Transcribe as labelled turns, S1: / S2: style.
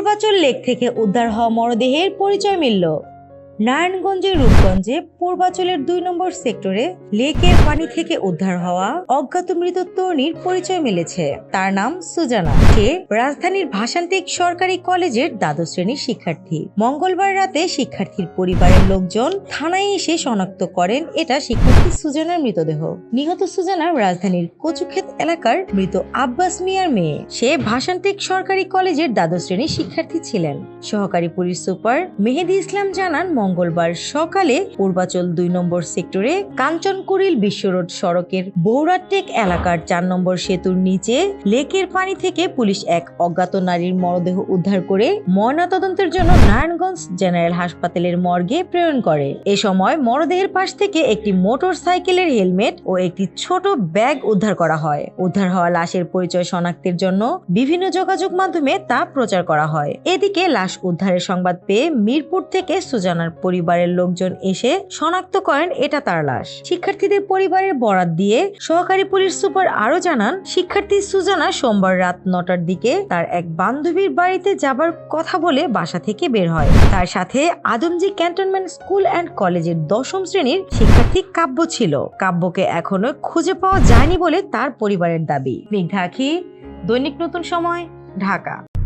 S1: Purbachal lake থেকে উদ্ধার হওয়া মরদেহের পরিচয় মিলল নারায়ণগঞ্জের রূপগঞ্জে পূর্বাঞ্চলের দুই নম্বর সেক্টরে লেকের পানি থেকে উদ্ধার হওয়া অজ্ঞাত মৃত তরুণীর পরিচয় মিলেছে তার নাম সুজানা সে রাজধানীর ভাষান্তিক সরকারি কলেজের দ্বাদশ শ্রেণীর শিক্ষার্থী মঙ্গলবার রাতে শিক্ষার্থীর পরিবারের লোকজন থানায় এসে শনাক্ত করেন এটা শিক্ষার্থী সুজানার মৃতদেহ নিহত সুজানা রাজধানীর কচুক্ষেত এলাকার মৃত আব্বাস মিয়ার মেয়ে সে ভাষান্তিক সরকারি কলেজের দ্বাদশ শ্রেণীর শিক্ষার্থী ছিলেন সহকারী পুলিশ সুপার মেহেদি ইসলাম জানান মঙ্গলবার সকালে পূর্বাচল দুই নম্বর সেক্টরে কাঞ্চনকুরিল বিশ্বরোড সড়কের বৌরাটেক এলাকার চার নম্বর সেতুর নিচে লেকের পানি থেকে পুলিশ এক অজ্ঞাত নারীর মরদেহ উদ্ধার করে ময়নাতদন্তের জন্য নারায়ণগঞ্জ জেনারেল হাসপাতালের মর্গে প্রেরণ করে এ সময় মরদেহের পাশ থেকে একটি মোটর সাইকেলের হেলমেট ও একটি ছোট ব্যাগ উদ্ধার করা হয় উদ্ধার হওয়া লাশের পরিচয় শনাক্তের জন্য বিভিন্ন যোগাযোগ মাধ্যমে তা প্রচার করা হয় এদিকে লাশ উদ্ধারের সংবাদ পেয়ে মিরপুর থেকে সুজানার পরিবারের লোকজন এসে শনাক্ত করেন এটা তার লাশ শিক্ষার্থীদের পরিবারের বরাত দিয়ে সহকারী পুলিশ সুপার আরো জানান শিক্ষার্থী সুজানা সোমবার রাত নটার দিকে তার এক বান্ধবীর বাড়িতে যাবার কথা বলে বাসা থেকে বের হয় তার সাথে আদমজি ক্যান্টনমেন্ট স্কুল অ্যান্ড কলেজের দশম শ্রেণীর শিক্ষার্থী কাব্য ছিল কাব্যকে এখনো খুঁজে পাওয়া যায়নি বলে তার পরিবারের দাবি
S2: মেঘাখি দৈনিক নতুন সময় ঢাকা